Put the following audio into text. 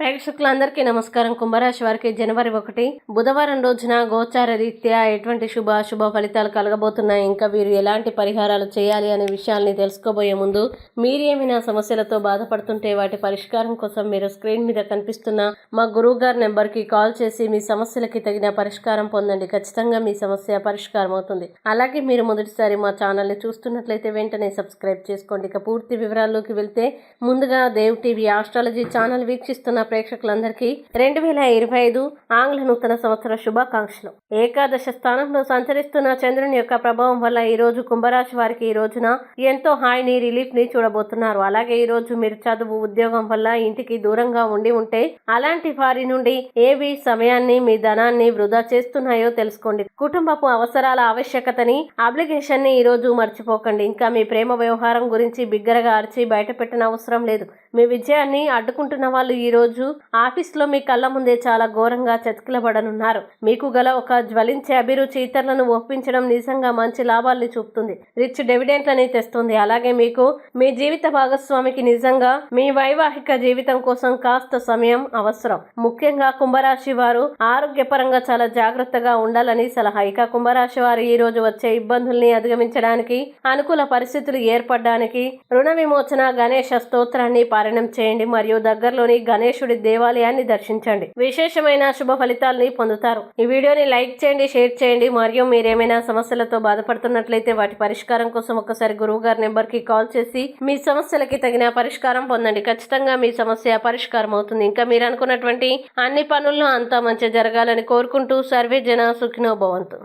ప్రేక్షకులందరికీ నమస్కారం. కుంభరాశి వారికి జనవరి ఒకటి. బుధవారం రోజున గోచార రీత్యా ఎటువంటి శుభ అశుభ ఫలితాలు కలగబోతున్నాయి? ఇంకా వీరు ఎలాంటి పరిహారాలు చేయాలి అనే విషయాల్ని తెలుసుకోబోయే ముందు మీరు ఏమైనా సమస్యలతో బాధపడుతుంటే వాటి పరిష్కారం కోసం మీరు స్క్రీన్ మీద కనిపిస్తున్న మా గురువు గారి నెంబర్కి కాల్ చేసి మీ సమస్యలకి తగిన పరిష్కారం పొందండి. ఖచ్చితంగా మీ సమస్య పరిష్కారం అవుతుంది. అలాగే మీరు మొదటిసారి మా ఛానల్ని చూస్తున్నట్లయితే వెంటనే సబ్స్క్రైబ్ చేసుకోండి. ఇక పూర్తి వివరాల్లోకి వెళ్తే ముందుగా దేవ్ టీవీ ఆస్ట్రాలజీ ఛానల్ వీక్షిస్తున్న ప్రేక్షకులందరికీ రెండు వేల ఇరవై ఐదు ఆంగ్ల నూతన సంవత్సర శుభాకాంక్షలు. ఏకాదశ స్థానంలో సంచరిస్తున్న చంద్రుని యొక్క ప్రభావం వల్ల ఈ రోజు కుంభరాశి వారికి ఈ రోజున ఎంతో హాయిని రిలీఫ్ని చూడబోతున్నారు. అలాగే ఈ రోజు మీరు చదువు ఉద్యోగం వల్ల ఇంటికి దూరంగా ఉండి ఉంటే అలాంటి వారి నుండి ఏవి సమయాన్ని మీ ధనాన్ని వృధా చేస్తున్నాయో తెలుసుకోండి. కుటుంబపు అవసరాల ఆవశ్యకతని అప్లికేషన్ని ఈ రోజు మర్చిపోకండి. ఇంకా మీ ప్రేమ వ్యవహారం గురించి బిగ్గరగా అరిచి బయట పెట్టిన అవసరం లేదు. మీ విజయాన్ని అడ్డుకుంటున్న వాళ్ళు ఈ రోజు ఆఫీస్లో మీ కళ్ళ ముందే చాలా ఘోరంగా చతికిలబడనున్నారు. మీకు గల ఒక జ్వలించే అభిరుచి ఇతరులను ఒప్పించడం నిజంగా మంచి లాభాల్ని చూపుతుంది. రిచ్ డివిడెంట్లని తెస్తుంది. అలాగే మీకు మీ జీవిత భాగస్వామికి నిజంగా మీ వైవాహిక జీవితం కోసం కాస్త సమయం అవసరం. ముఖ్యంగా కుంభరాశి వారు ఆరోగ్యపరంగా చాలా జాగ్రత్తగా ఉండాలని సలహా. ఇక కుంభరాశి వారు ఈ రోజు వచ్చే ఇబ్బందుల్ని అధిగమించడానికి అనుకూల పరిస్థితులు ఏర్పడడానికి రుణ విమోచన గణేష స్తోత్రాన్ని పారాయణం చేయండి. మరియు దగ్గరలోని గణేశుడి దేవాలయాన్ని దర్శించండి. విశేషమైన శుభ ఫలితాలని పొందుతారు. ఈ వీడియోని లైక్ చేయండి షేర్ చేయండి. మరియు మీరేమైనా సమస్యలతో బాధపడుతున్నట్లయితే వాటి పరిష్కారం కోసం ఒకసారి గురువు గారి నెంబర్కి కాల్ చేసి మీ సమస్యలకి తగిన పరిష్కారం పొందండి. ఖచ్చితంగా మీ సమస్య పరిష్కారం అవుతుంది. ఇంకా మీరు అనుకున్నటువంటి అన్ని పనుల్లో అంతా మంచి జరగాలని కోరుకుంటూ సర్వే జన సుఖినో భవంతు.